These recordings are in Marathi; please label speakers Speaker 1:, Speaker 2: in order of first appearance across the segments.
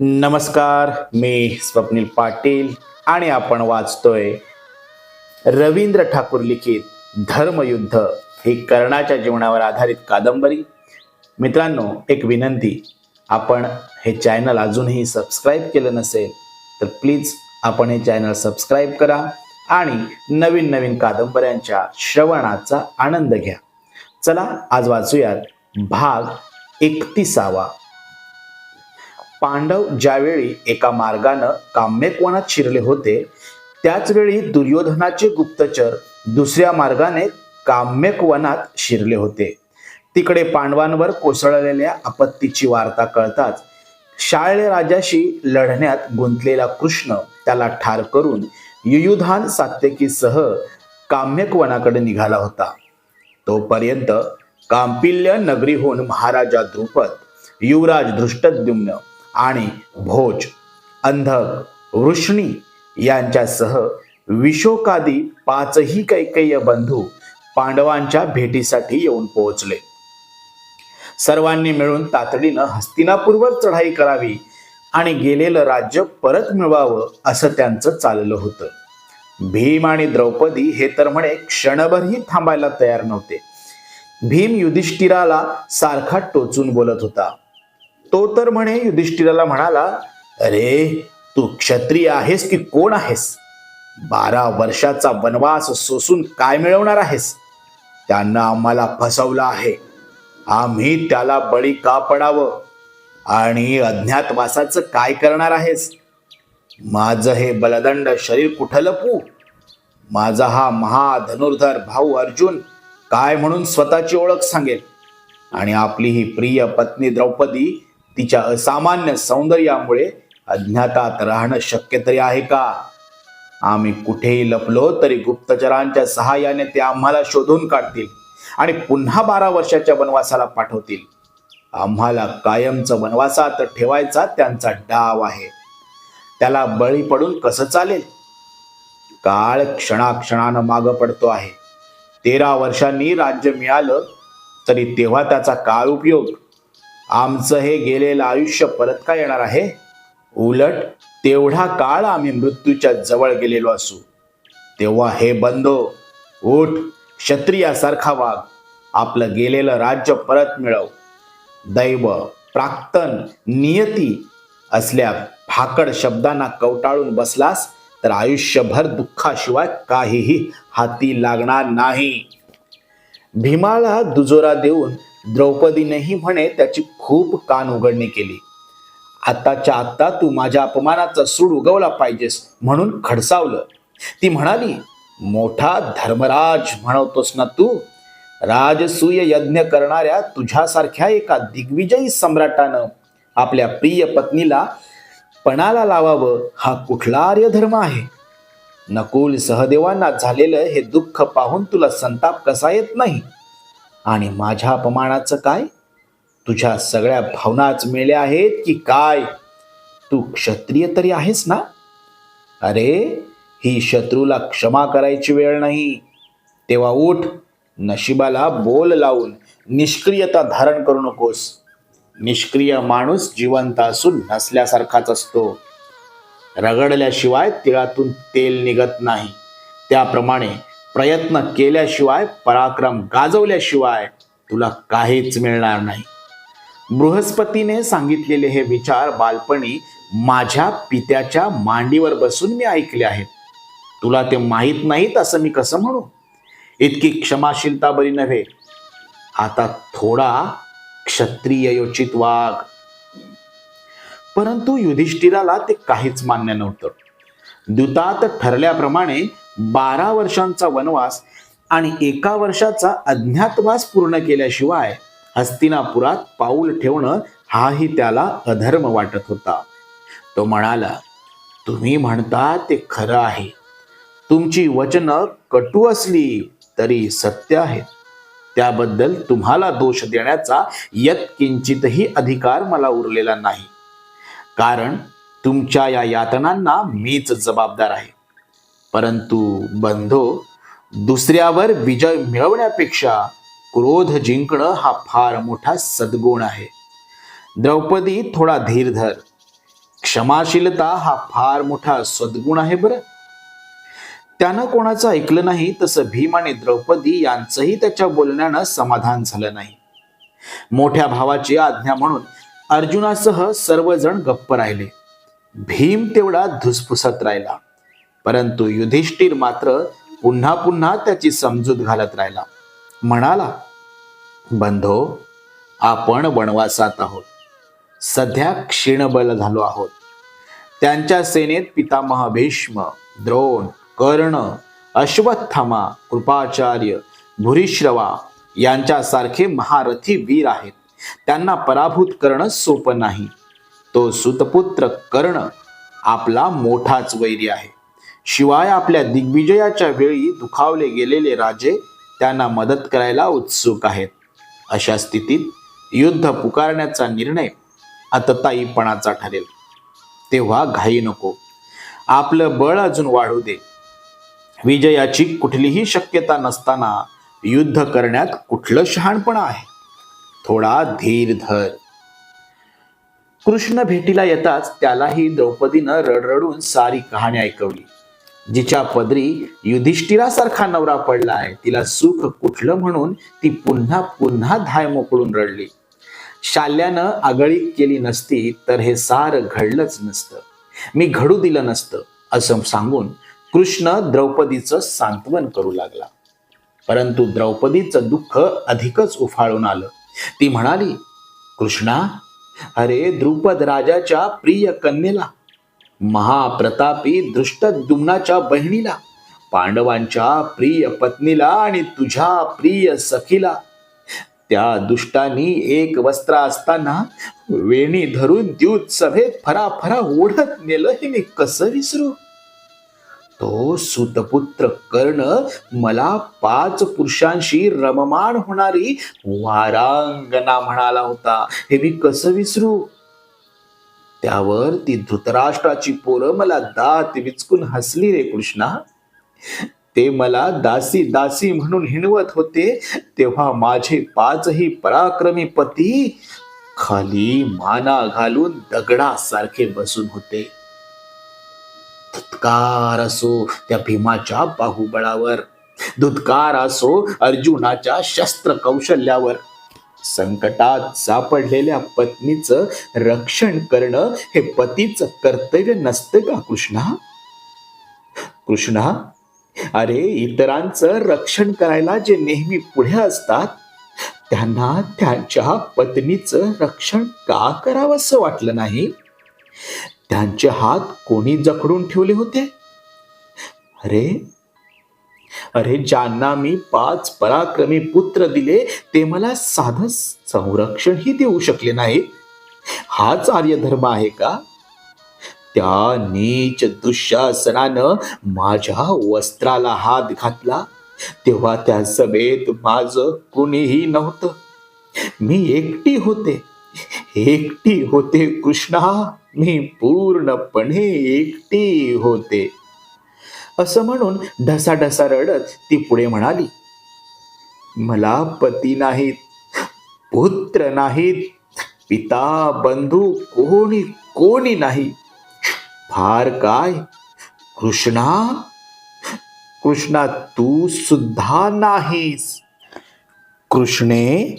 Speaker 1: नमस्कार मी स्वप्नील पाटील आणि आपण वाचतोय रवींद्र ठाकूर लिखित धर्मयुद्ध ही कर्णाच्या जीवनावर आधारित कादंबरी. मित्रांनो एक विनंती आपण हे चॅनल अजूनही सबस्क्राईब केलं नसेल तर प्लीज आपण हे चॅनल सबस्क्राईब करा आणि नवीन नवीन कादंबऱ्यांच्या श्रवणाचा आनंद घ्या. चला आज वाचूयात भाग एकतीसावा. पांडव ज्यावेळी एका मार्गानं काम्यकवनात शिरले होते त्याचवेळी दुर्योधनाचे गुप्तचर दुसऱ्या मार्गाने काम्यकवनात शिरले होते. तिकडे पांडवांवर कोसळलेल्या आपत्तीची वार्ता कळताच शाळे राजाशी लढण्यात गुंतलेला कृष्ण त्याला ठार करून युयुधान सात्यकीसह काम्यकवनाकडे निघाला होता. तोपर्यंत कांपिल्य नगरीहून महाराजा द्रुपद युवराज धृष्टद्युम्न आणि भोज अंधक वृष्णी यांच्यासह विशोकादी पाचही कैकेय बंधू पांडवांच्या भेटीसाठी येऊन पोहोचले. सर्वांनी मिळून तातडीनं हस्तिनापूरवर चढाई करावी आणि गेलेलं राज्य परत मिळवावं असं त्यांचं चाललं होतं. भीम आणि द्रौपदी हे तर म्हणे क्षणभरही थांबायला तयार नव्हते. भीम युधिष्ठिराला सारखा टोचून बोलत होता. तो तर म्हणे युधिष्ठिराला म्हणाला अरे तू क्षत्रिय आहेस की कोण आहेस? बारा वर्षाचा वनवास सोसून काय मिळवणार आहेस? त्यांना आम्हाला फसवलं आहे. आम्ही त्याला बळी का पडावं? आणि अज्ञातवासाचं काय करणार आहेस? माझं हे बलदंड शरीर कुठं लपू माझा हा महाधनुर्धर भाऊ अर्जुन काय म्हणून स्वतःची ओळख सांगेल? आणि आपली ही प्रिय पत्नी द्रौपदी तिच्या असामान्य सौंदर्यामुळे अज्ञातात राहणं शक्य तरी आहे का? आम्ही कुठेही लपलो तरी गुप्तचरांच्या सहाय्याने ते आम्हाला शोधून काढतील आणि पुन्हा बारा वर्षाच्या वनवासाला पाठवतील. आम्हाला कायमचं वनवासात ठेवायचा त्यांचा डाव आहे. त्याला बळी पडून कसं चालेल? काळ क्षणाक्षणानं मागं पडतो आहे. तेरा वर्षांनी राज्य मिळालं तरी तेव्हा त्याचा काळ उपयोग आमचं हे गेलेलं आयुष्य परत का येणार आहे? उलट तेवढा काळ आम्ही मृत्यूच्या जवळ गेलेलो असू. तेव्हा हे बंदो उठ क्षत्रियासारखा वाघ आपलं गेलेलं राज्य परत मिळव. दैव प्राक्तन नियती असल्या फाकड शब्दांना कवटाळून बसलास तर आयुष्यभर दुःखाशिवाय काहीही हाती लागणार नाही. भीमाला दुजोरा देऊन द्रौपदीनेही म्हणे त्याची खूप कान उघडणी केली. आत्ताच्या आत्ता तू माझ्या अपमानाचा सूड उगवला पाहिजेस म्हणून खडसावलं. ती म्हणाली मोठा धर्मराज म्हणवतोस ना तू? राजसूय यज्ञ करणाऱ्या तुझ्यासारख्या एका दिग्विजयी सम्राटानं आपल्या प्रिय पत्नीला पणाला लावावं हा कुठला आर्यधर्म आहे? नकुल सहदेवांना झालेलं हे दुःख पाहून तुला संताप कसा येत नाही? आणि माझ्या अपमानाचं काय? तुझ्या सगळ्या भावनाच मेल्या आहेत की काय? तू क्षत्रिय तरी आहेस ना? अरे ही शत्रूला क्षमा करायची वेळ नाही. तेव्हा उठ नशिबाला बोल लावून निष्क्रियता धारण करू नकोस. निष्क्रिय माणूस जिवंत असून नसल्यासारखाच असतो. रगडल्याशिवाय तिळातून तेल निघत नाही. त्याप्रमाणे प्रयत्न केल्याशिवाय पराक्रम गाजवल्याशिवाय तुला काहीच मिळणार नाही. बृहस्पतीने सांगितलेले हे विचार बालपणी माझ्या पित्याच्या मांडीवर बसून मी ऐकले आहेत. तुला ते माहीत नाहीत असं मी कसं म्हणू? इतकी क्षमाशीलता बरी नव्हे. आता थोडा क्षत्रिय योचित वाघ. परंतु युधिष्ठिराला ते काहीच मान्य नव्हतं. द्युतात ठरल्याप्रमाणे बारा वर्षांचा वनवास आणि एका वर्षाचा अज्ञातवास पूर्ण केल्याशिवाय हस्तिनापुरात पाऊल ठेवणं हाही त्याला अधर्म वाटत होता. तो म्हणाला तुम्ही म्हणता ते खरं आहे. तुमची वचनं कटू असली तरी सत्य आहेत त्याबद्दल तुम्हाला दोष देण्याचा यत्किंचितही अधिकार मला उरलेला नाही. कारण तुमच्या या यातनांना मीच जबाबदार आहे. परंतु बंधो दुसऱ्यावर विजय मिळवण्यापेक्षा क्रोध जिंकणं हा फार मोठा सद्गुण आहे. द्रौपदी थोडा धीर धर. क्षमाशीलता हा फार मोठा सद्गुण आहे बरं. त्यानं कोणाचं ऐकलं नाही तसं भीम आणि द्रौपदी यांचंही त्याच्या बोलण्यानं समाधान झालं नाही. मोठ्या भावाची आज्ञा म्हणून अर्जुनासह सर्वजण गप्प राहिले. भीम तेवढा धुसफुसत राहिला. परंतु युधिष्ठिर मात्र पुन्हा पुन्हा त्याची समजूत घालत राहिला. म्हणाला बंधो आपण वनवासात आहोत. सध्या क्षीणबल झालो आहोत. त्यांच्या सेनेत पितामह भीष्म द्रोण कर्ण अश्वत्थामा कृपाचार्य भूरिश्रवा यांच्यासारखे महारथी वीर आहेत. त्यांना पराभूत करणं सोपं नाही. तो सुतपुत्र कर्ण आपला मोठाच वैरी आहे. शिवाय आपल्या दिग्विजयाच्या वेळी दुखावले गेलेले राजे त्यांना मदत करायला उत्सुक आहेत. अशा स्थितीत युद्ध पुकारण्याचा निर्णय आतताईपणाचा ठरेल. तेव्हा घाई नको. आपलं बळ अजून वाढू दे. विजयाची कुठलीही शक्यता नसताना युद्ध करण्यात कुठलं शहाणपण आहे? थोडा धीर धर. कृष्ण भेटीला येताच त्यालाही द्रौपदीनं रडरडून सारी कहाणी ऐकवली. जिच्या पदरी युधिष्ठिरासारखा नवरा पडला आहे. तिला सुख कुठलं म्हणून ती पुन्हा पुन्हा धाय मोकळून रडली. शाल्यानं आगळीक केली नसती तर हे सार घडलंच नसतं. मी घडू दिलं नसतं असं सांगून कृष्ण द्रौपदीचं सांत्वन करू लागला. परंतु द्रौपदीचं दुःख अधिकच उफाळून आलं. ती म्हणाली कृष्णा अरे द्रुपद राजाच्या प्रिय कन्येला महाप्रतापी दृष्टद्युम्नाच्या बहिणीला पांडवांच्या प्रिय पत्नीला आणि तुझ्या प्रिय सखीला. त्या दुष्टांनी एक वस्त्र असताना वेणी धरून द्यूत सभेत फराफरा ओढत नेलं हे मी कसं विसरू? तो सुतपुत्र कर्ण मला पाच पुरुषांशी रममाण होणारी वारांगना म्हणाला होता. हे मी कसं विसरू? त्यावर ती धृतराष्ट्राची पोरं मला दात विचकून हसली रे कृष्णा. ते मला दासी दासी म्हणून हिणवत होते तेव्हा माझे पाचही पराक्रमी पती खाली माना घालून दगडासारखे बसून होते. धुतकार असो त्या भीमाच्या बाहुबळावर धुतकार असो अर्जुनाच्या शस्त्र कौशल्यावर संकटात सापडलेल्या पत्नीचं रक्षण करणं हे पतीचं कर्तव्य नसतं का कृष्णा? कृष्णा अरे इतरांचं रक्षण करायला जे नेहमी पुढे असतात त्यांना त्यांच्या पत्नीचं रक्षण का करावं असं वाटलं नाही? त्यांचे हात कोणी जखडून ठेवले होते? अरे अरे ज्यांना मी पाच पराक्रमी पुत्र दिले ते मला साधं संरक्षणही देऊ शकले नाही हाच आर्यधर्म आहे का? त्या नीच दुःशासनानं माझ्या वस्त्राला हात घातला. तेव्हा त्या सभेत माझ कुणीही नव्हतं. मी एकटी होते. एकटी होते कृष्णा. मी पूर्णपणे एकटी होते. असं म्हणून ढसाढसा रडत ती पुढे म्हणाली मला पती नाहीत पुत्र नाहीत पिता बंधू कोणी कोणी नाही. फार काय? कृष्णा? कृष्णा तू सुद्धा नाहीस. कृष्णे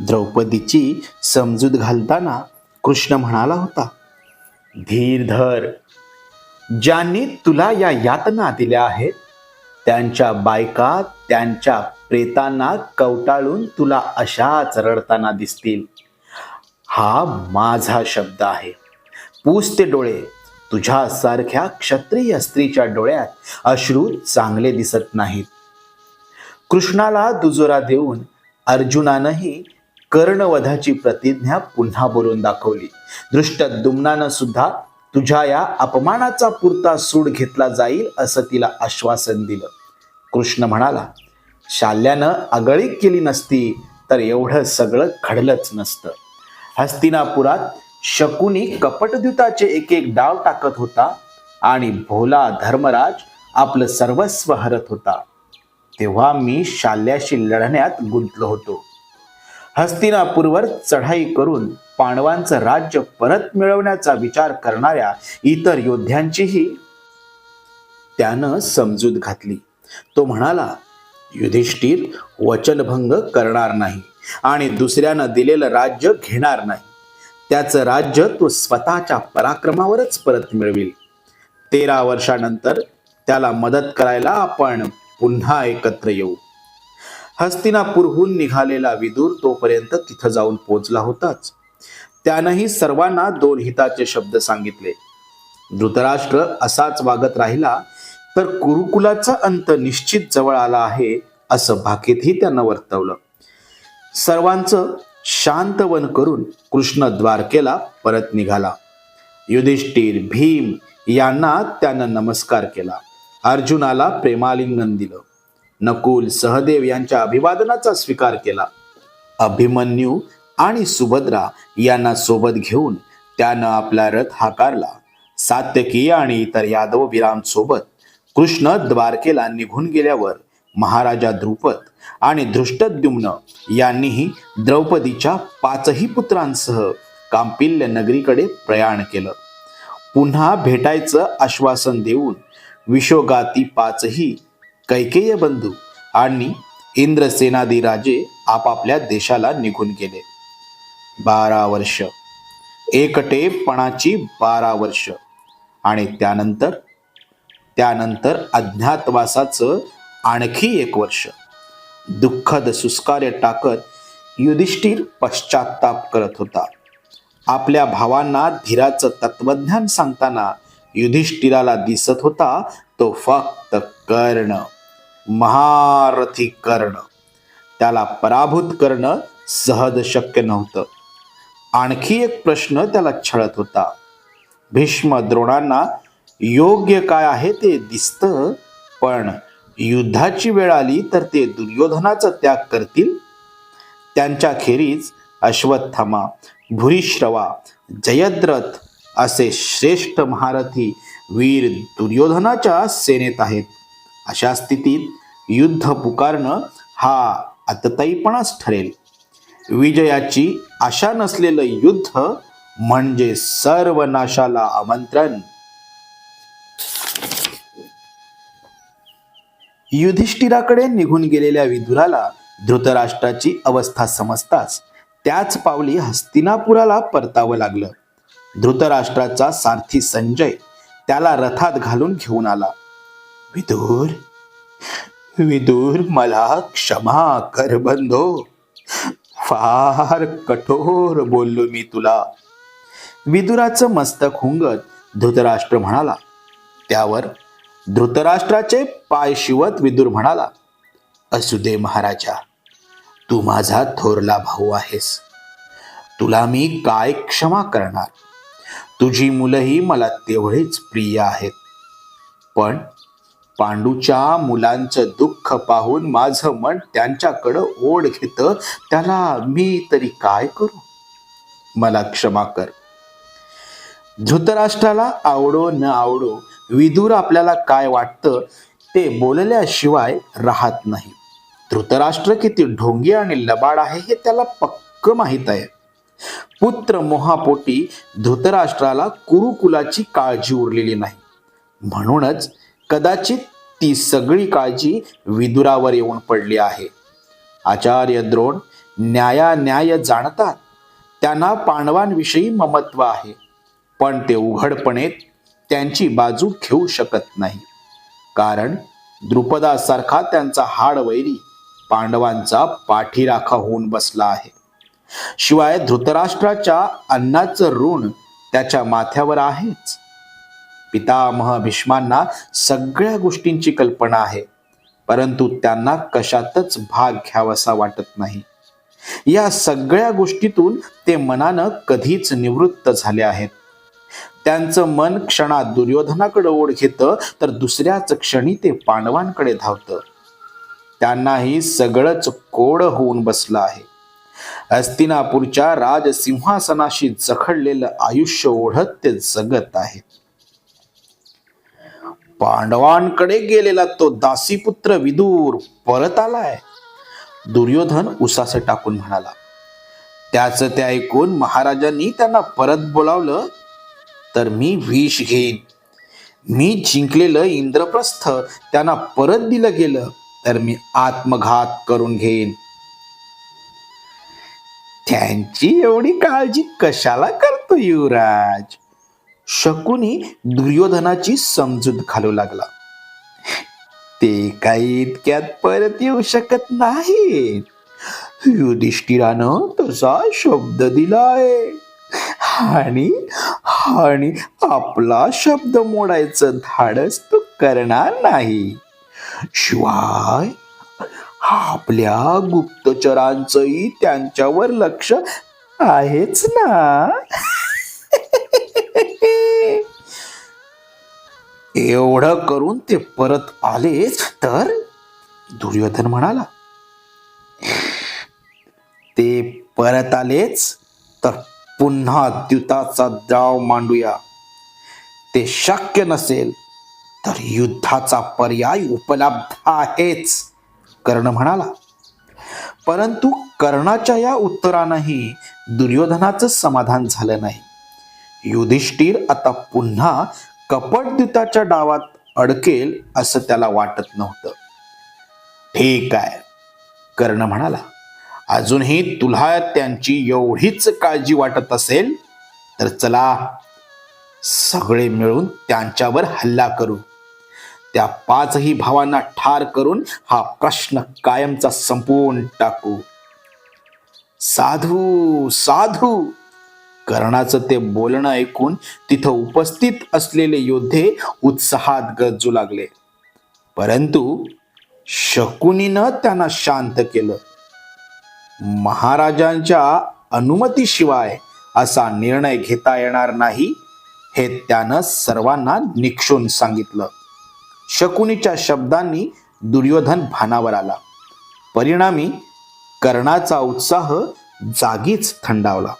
Speaker 1: द्रौपदीची समजूत घालताना कृष्ण म्हणाला होता धीर धर ज्यांनी तुला या यातना दिल्या आहेत त्यांच्या बायका त्यांच्या प्रेतांना कवटाळून तुला अशाच रडताना दिसतील. हा माझा शब्द आहे. पूजते डोळे. तुझ्यासारख्या क्षत्रिय स्त्रीच्या डोळ्यात अश्रू चांगले दिसत नाहीत. कृष्णाला दुजोरा देऊन अर्जुनानंही कर्णवधाची प्रतिज्ञा पुन्हा बोलून दाखवली. दृष्ट दुमनानं सुद्धा तुझ्या या अपमानाचा पुरता सूड घेतला जाईल असं तिला आश्वासन दिलं. कृष्ण म्हणाला शाल्यानं आगळीक केली नसती तर एवढं सगळं घडलंच नसतं. हस्तिनापुरात शकुनी कपटद्युताचे एक एक डाव टाकत होता आणि भोला धर्मराज आपलं सर्वस्व हरत होता. तेव्हा मी शाल्याशी लढण्यात गुंतलो होतो. हस्तिनापूरवर चढाई करून पांडवांचं राज्य परत मिळवण्याचा विचार करणाऱ्या इतर योद्ध्यांचीही त्यानं समजूत घातली. तो म्हणाला युधिष्ठिर वचनभंग करणार नाही आणि दुसऱ्यानं दिलेलं राज्य घेणार नाही. त्याचं राज्य तो स्वतःच्या पराक्रमावरच परत मिळविल. तेरा वर्षानंतर त्याला मदत करायला आपण पुन्हा एकत्र येऊ. हस्तिनापूरहून निघालेला विदूर तोपर्यंत तिथं जाऊन पोचला होताच. त्यानंही सर्वांना दोन हिताचे शब्द सांगितले. धृतराष्ट्र असाच वागत राहिला तर कुरुकुलाचा अंत निश्चित जवळ आला आहे असं भाकीतही त्यानं वर्तवलं. सर्वांचं शांतवन करून कृष्ण द्वारकेला परत निघाला. युधिष्ठिर भीम यांना त्यानं नमस्कार केला. अर्जुनाला प्रेमालिंगन दिलं. नकुल सहदेव यांच्या अभिवादनाचा स्वीकार केला. अभिमन्यू आणि सुभद्रा यांना सोबत घेऊन त्यानं आपला रथ हाकारला. सात्यकी आणि इतर यादव वीरांसोबत कृष्ण द्वारकेला निघून गेल्यावर महाराजा द्रुपद आणि धृष्टद्युम्न यांनीही द्रौपदीच्या पाचही पुत्रांसह कांपिल्य नगरीकडे प्रयाण केलं. पुन्हा भेटायचं आश्वासन देऊन विशोगाती पाचही कैकेय बंधू आणि इंद्रसेनादी राजे आपापल्या देशाला निघून गेले. बारा वर्ष. एकटेपणाची बारा वर्ष. आणि त्यानंतर त्यानंतर अज्ञातवासाचं आणखी एक वर्ष. दुःखद सुस्कार्य टाकत युधिष्ठिर पश्चाताप करत होता. आपल्या भावांना धीराचं तत्वज्ञान सांगताना युधिष्ठिराला दिसत होता तो फक्त कर्ण. महारथी कर्ण. त्याला पराभूत करणं सहज शक्य नव्हतं. आणखी एक प्रश्न त्याला छळत होता. भीष्म द्रोणांना योग्य काय आहे ते दिसतं पण युद्धाची वेळ आली तर ते दुर्योधनाचा त्याग करतील? त्यांच्या खेरीज अश्वत्थामा भूरिश्रवा जयद्रथ असे श्रेष्ठ महारथी वीर दुर्योधनाच्या सेनेत आहेत. अशा स्थितीत युद्ध पुकारणं हा अतताईपणाच ठरेल. विजयाची आशा नसलेलं युद्ध म्हणजे सर्वनाशाला आमंत्रण. युधिष्ठिराकडे निघून गेलेल्या विदुराला धृतराष्ट्राची अवस्था समजताच त्याच पावली हस्तिनापुराला परतावं लागलं. धृतराष्ट्राचा सारथी संजय त्याला रथात घालून घेऊन आला. विदूर विदूर मला क्षमा कर बंधो. फार कठोर बोललो मी तुला. विदुराचं मस्तक हुंगत धृतराष्ट्र म्हणाला. त्यावर धृतराष्ट्राचे पाय शिवत विदुर म्हणाला असू दे महाराजा तू माझा थोरला भाऊ आहेस. तुला मी काय क्षमा करणार? तुझी मुलंही मला तेवढेच प्रिय आहेत. पण पांडूच्या मुलांचं दुःख पाहून माझं मन त्यांच्याकडं ओढ घेत. त्याला मी तरी काय करू? मला क्षमा कर. धृतराष्ट्राला आवडो न आवडो विदूर आपल्याला काय वाटतं ते बोलल्याशिवाय राहत नाही. धृतराष्ट्र किती ढोंगी आणि लबाड आहे हे त्याला पक्क माहीत आहे. पुत्र मोहापोटी धृतराष्ट्राला कुरुकुलाची काळजी उरलेली नाही. म्हणूनच कदाचित ती सगळी काळजी विदुरावर येऊन पडली आहे. आचार्य द्रोण न्यायान्याय जाणतात. त्यांना पांडवांविषयी ममत्व आहे. पण ते उघडपणे त्यांची बाजू घेऊ शकत नाही. कारण द्रुपदासारखा त्यांचा हाडवैरी पांडवांचा पाठीराखा होऊन बसला आहे. शिवाय धृतराष्ट्राच्या अन्नाचं ऋण त्याच्या माथ्यावर आहेच. पितामह भीष्मांना सगळ्या गोष्टींची कल्पना आहे. परंतु त्यांना कशातच भाग घ्यावासा वाटत नाही. या सगळ्या गोष्टीतून ते मनानं कधीच निवृत्त झाले आहेत. त्यांचं मन क्षणात दुर्योधनाकडे ओढ घेतं तर दुसऱ्याच क्षणी ते पांडवांकडे धावतं. त्यांनाही सगळंच कोड होऊन बसलं आहे. हस्तिनापूरच्या राजसिंहासनाशी जखडलेलं आयुष्य ओढत ते जगत आहेत. पांडवांकडे गेलेला तो दासीपुत्र विदूर परत आलाय. दुर्योधन उसास टाकून म्हणाला त्याचं ते ऐकून महाराजांनी त्यांना परत बोलावलं तर मी विष घेईन. मी जिंकलेलं इंद्रप्रस्थ त्यांना परत दिलं गेलं तर मी आत्मघात करून घेईन. त्यांची एवढी काळजी कशाला करतो युवराज? शकुनी दुर्योधनाची समजूत घालू लागला. ते काही इतक्यात परत येऊ शकत नाहीत. युधिष्ठिरानं तसा शब्द दिलाय. आणि आणि आपला शब्द मोडायचं धाडस तो करणार नाही. शिवाय आपल्या गुप्तचरांचंही त्यांच्यावर लक्ष आहेच ना? एवढं करून ते परत आलेच तर दुर्योधन म्हणाला ते परत आलेच तर पुन्हा द्युताचा द्राव मांडूया. ते शक्य नसेल तर युद्धाचा पर्याय उपलब्ध आहेच कर्ण म्हणाला. परंतु कर्णाच्या या उत्तरानंही दुर्योधनाचं समाधान झालं नाही. युधिष्ठिर आता पुन्हा कपटद्युताच्या डावात अडकेल असं त्याला वाटत नव्हतं. ठीक आहे कर्ण म्हणाला अजूनही तुला त्यांची एवढीच काळजी वाटत असेल तर चला सगळे मिळून त्यांच्यावर हल्ला करू. त्या पाचही भावांना ठार करून हा प्रश्न कायमचा संपवून टाकू. साधू साधू! कर्णाचं ते बोलणं ऐकून तिथं उपस्थित असलेले योद्धे उत्साहात गरजू लागले. परंतु शकुनीनं त्यांना शांत केलं. महाराजांच्या अनुमतीशिवाय असा निर्णय घेता येणार नाही हे त्यानं सर्वांना निक्षून सांगितलं. शकुनीच्या शब्दांनी दुर्योधन भानावर आला. परिणामी कर्णाचा उत्साह जागीच थंडावला.